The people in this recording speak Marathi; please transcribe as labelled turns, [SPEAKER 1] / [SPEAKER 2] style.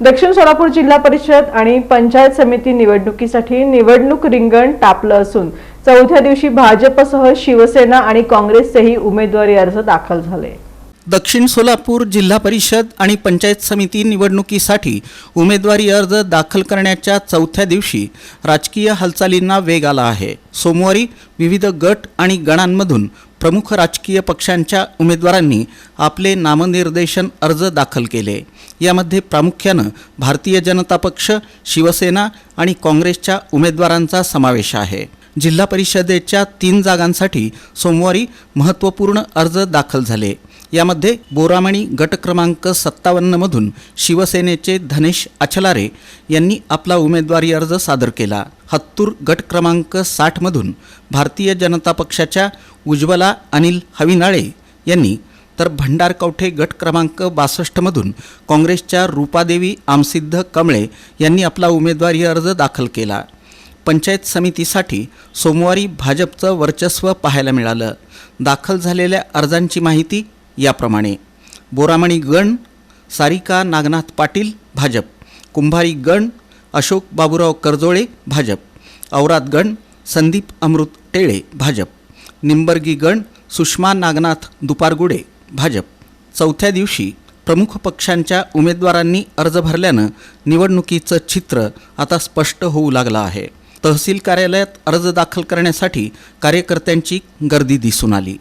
[SPEAKER 1] दक्षिण सोलापूर जिल्हा परिषद आणि पंचायत समिती निवडणुकीसाठी निवडणूक रिंगण तापलं असून चौथ्या दिवशी भाजपसह शिवसेना आणि काँग्रेसचेही उमेदवारी अर्ज दाखल झाले.
[SPEAKER 2] दक्षिण सोलापूर जिल्हा परिषद आणि पंचायत समिती निवडणुकीसाठी उमेदवारी अर्ज दाखल करण्याच्या चौथ्या दिवशी राजकीय हालचालींना वेग आला आहे. सोमवारी विविध गट आणि गणांमधून प्रमुख राजकीय पक्षांच्या उमेदवारांनी आपले नामनिर्देशन अर्ज दाखल केले. यामध्ये प्रामुख्यानं भारतीय जनता पक्ष शिवसेना आणि काँग्रेसच्या उमेदवारांचा समावेश आहे. जिल्हा परिषदेच्या तीन जागांसाठी सोमवारी महत्त्वपूर्ण अर्ज दाखल झाले. यामध्ये बोरामणी गट क्रमांक सत्तावन्नमधून शिवसेनेचे धनेश अचलारे यांनी आपला उमेदवारी अर्ज सादर केला. हत्तूर गट क्रमांक साठमधून भारतीय जनता पक्षाच्या उज्ज्वला अनिल हविनाळे यांनी तर भंडारकवठे गट क्रमांक बासष्टमधून काँग्रेसच्या रूपादेवी आमसिद्ध कमळे यांनी आपला उमेदवारी अर्ज दाखल केला. पंचायत समितीसाठी सोमवारी भाजपचं वर्चस्व पाहायला मिळालं. दाखल झालेल्या अर्जांची माहिती याप्रमाणे. बोरामणी गण सारिका नागनाथ पाटील भाजप. कुंभारी गण अशोक बाबूराव करजोळे भाजप. औरात गण संदीप अमृत टेळे भाजप. निंबर्गी गण सुषमा नागनाथ दुपारगुडे भाजप. चौथ्या दिवशी प्रमुख पक्षांच्या उमेदवारांनी अर्ज भरल्यानं निवडणुकीचं चित्र आता स्पष्ट होऊ लागलं आहे. तहसील कार्यालयात अर्ज दाखल करण्यासाठी कार्यकर्त्यांची गर्दी दिसून आली.